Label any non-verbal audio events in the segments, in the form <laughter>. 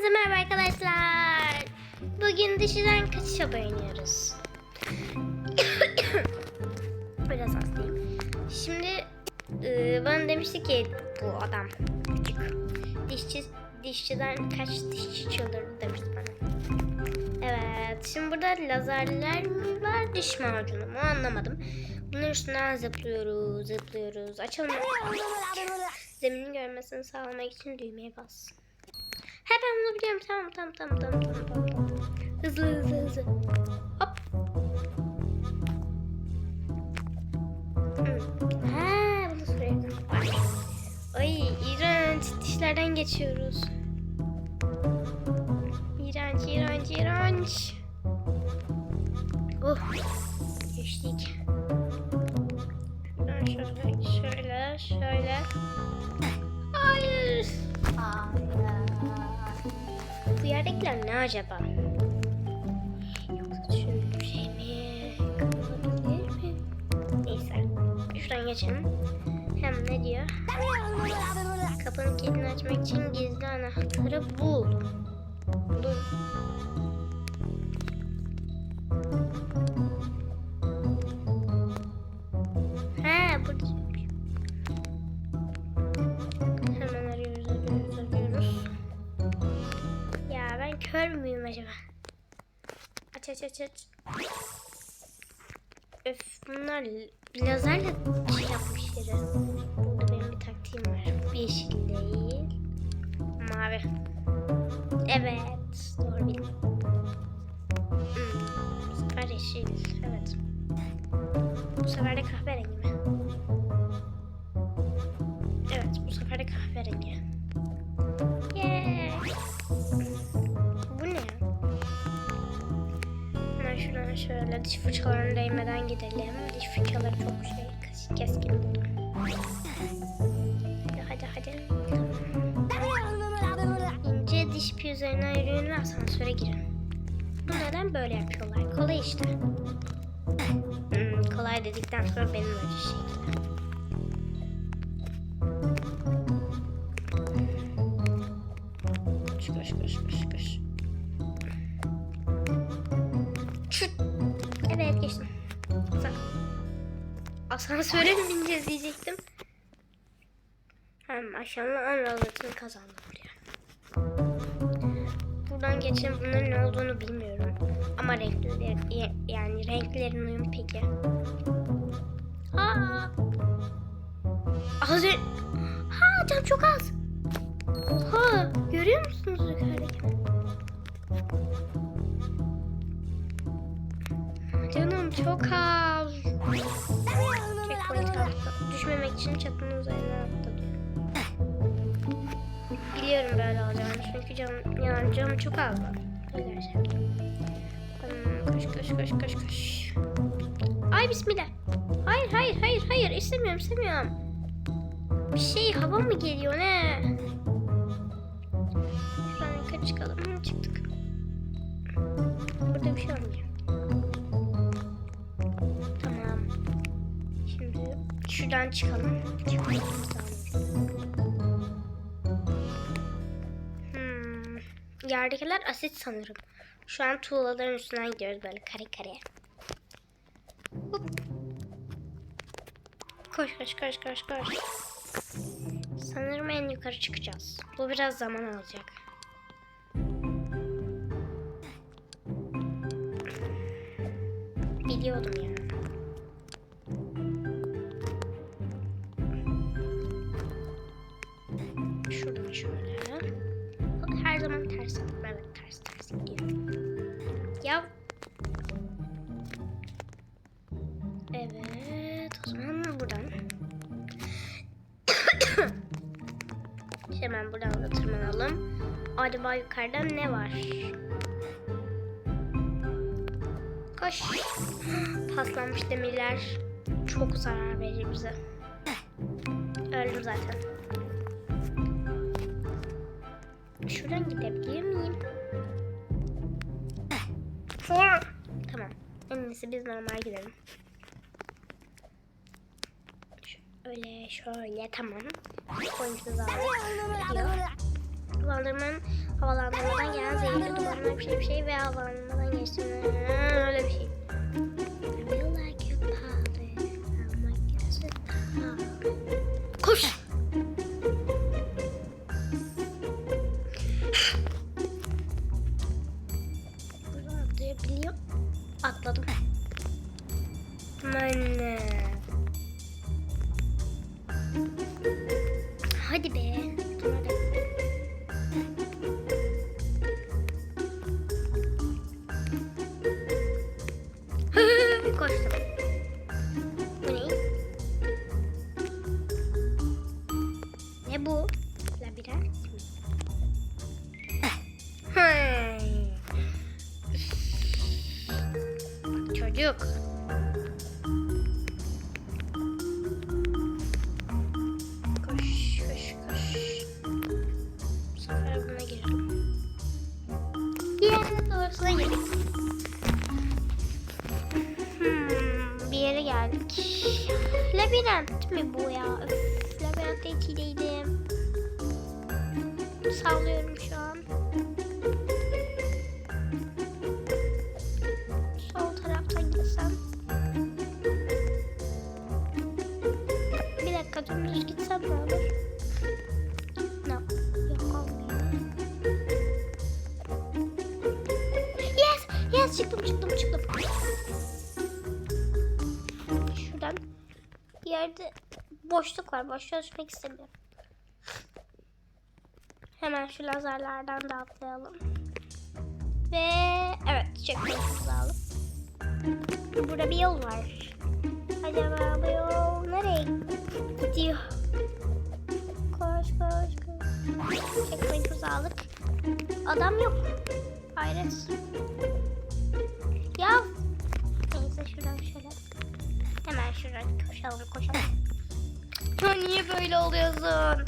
Hepinize merhaba arkadaşlar. Bugün dışarıdan kaçış oynuyoruz. <coughs> Biraz hastayım. Şimdi e, bana demişti ki bu adam küçük dişçi dişçiden kaç dişçi çıldırdı demişti bana. Evet şimdi burada lazerler mi var diş macunu mu anlamadım. Bunun üstünden zıplıyoruz zıplıyoruz. Açalım. <laughs> Zeminin görmesini sağlamak için düğmeye bas. He ben bunu biliyorum. Tamam tamam tamam tamam tamam. tamam. Hızlı hızlı hızlı. Hop. Hı. Ha bunu sürelim. Ay iğrenç dişlerden geçiyoruz. İğrenç iğrenç iğrenç. Oh. Yerdekiler ne acaba? Yoksa şöyle şey mi? Olabilir mi? Neyse. Şuradan geçelim. Hem ne diyor? Kapının kilidini açmak için gizli anahtarı bul. Bul. Aç aç aç aç. Öf bunlar lazerle şey yapmış yeri. Burada benim bir taktiğim var. Yeşil değil. Mavi. Evet. Doğru bildim. Hmm. Bu sefer yeşil. Evet. Bu sefer de kahverengi mi? Evet bu sefer de kahverengi. Şöyle diş fırçalarına değmeden gidelim. Diş fırçaları çok şey kes- keskin. Hadi hadi hadi. İnce diş piyüzlerine yürüyün ve asansöre girin. Bu neden böyle yapıyorlar? Kolay işte. Hmm, kolay dedikten sonra benim acı şekli. Koş koş koş koş koş. Geçtim. Asa- Asansöre mi bineceğiz diyecektim. Hem aşağının en razatını kazandım diyor. Buradan geçen bunların ne olduğunu bilmiyorum. Ama renkleri yani renklerin uyumu peki. Aa! Az. Ha cam çok az. Oha görüyor musunuz yukarıdaki? Canım çok az. Checkpoint. Düşmemek için çatının üzerine atladım. Biliyorum böyle olacağını çünkü canım, yani canım çok az var. Hmm, koş koş koş koş koş. Ay bismillah. Hayır hayır hayır hayır istemiyorum istemiyorum. Bir şey hava mı geliyor ne? Şuradan yukarı çıkalım. Çıktık. Burada bir şey olmuyor. Şimdi şuradan çıkalım. Hmm. Yerdekiler asit sanırım. Şu an tuğlaların üstünden gidiyoruz böyle kare kare. Hop. Koş koş koş koş koş. Sanırım en yukarı çıkacağız. Bu biraz zaman alacak. Biliyordum ya. Ya. Evet o zaman buradan. <coughs> Hemen buradan da tırmanalım. Acaba yukarıda ne var? Koş. Paslanmış demirler çok zarar verir bize. Öldüm zaten. Şuradan gidebilir miyim? Tamam. En iyisi biz normal gidelim. Öyle şöyle tamam. Oyuncumuz aldık. Wonderman Havalandırmadan gelen zehirli dumanlar bir şey bir şey ve havalandırmadan geçti. Öyle bir şey. Atladım. Anne. Hadi be. <laughs> Koştum. Çocuk. Koş, koş, koş. Bu sefer buna girelim. Diğerine. Hmm, bir yere geldik. Labirent mi bu ya? Öf, labirentte değilim. Sallıyorum şu an. Çıktım çıktım çıktım. Şuradan bir yerde boşluk var. Boşluğa düşmek istemiyorum. Hemen şu lazerlerden de atlayalım. Ve evet checkpoint'imizi alalım. Burada bir yol var. Acaba bu yol nereye gidiyor? Koş koş koş. Checkpoint'imizi aldık. Adam yok. Hayret. Ya. Neyse şuradan şöyle. Hemen şuradan koşalım koşalım. <laughs> Ya niye böyle oluyorsun?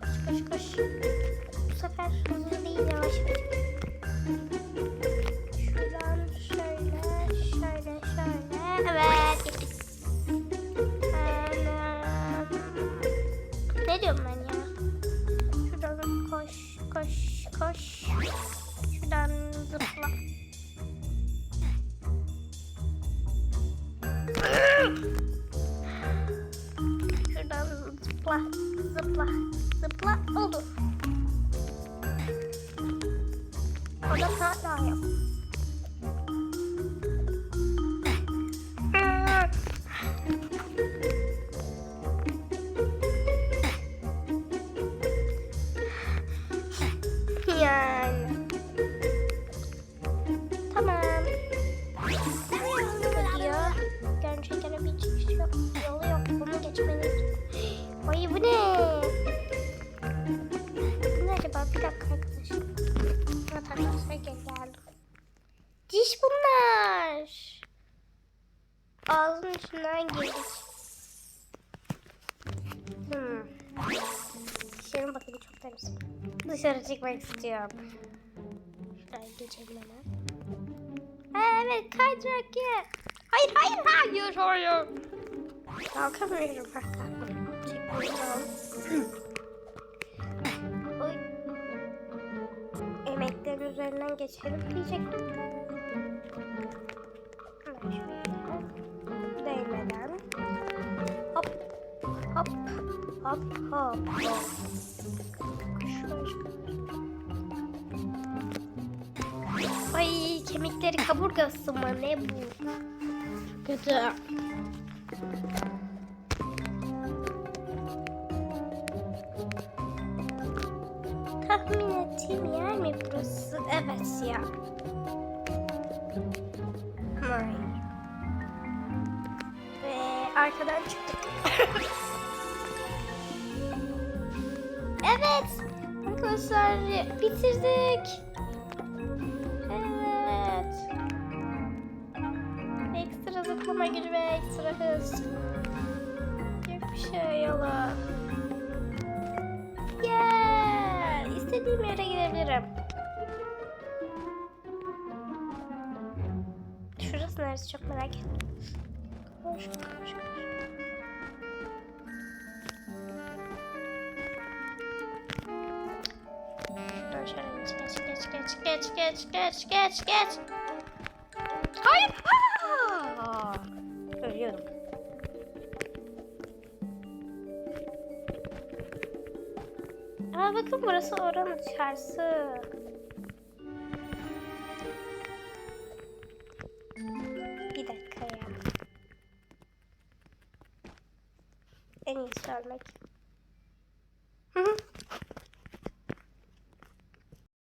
Koş koş koş. Bu sefer hızlı değil yavaş zıpla, zıpla. Oldu. Orada hala yok. İçinden girdik. Hmm. Dişlerim bakın çok temiz. Dışarı çıkmak istiyorum. Şuraya geçelim hemen. Ha, evet kaydırak ya. Hayır hayır hayır hayır. Kalkamıyorum bak kalkamıyorum. Çekmiyorum. Oy. Emeklerin üzerinden geçelim diyecektim. Hemen Hop hop hop. Ay kemikleri kaburgası mı ne bu? Kötü. Tahmin ettiğim yer mi burası? Evet ya. Hayır. Ve arkadan çıktık. <laughs> Bitirdik. Evet. Ekstra zıplama gücü ve ekstra hız. Yok bir şey yalan. Yeah! İstediğim yere gidebilirim. Şurası neresi çok merak ettim. Koş koş koş. geç geç geç geç geç geç geç geç. Hayır. Ölüyorum. Aa bakın burası oranın içerisi.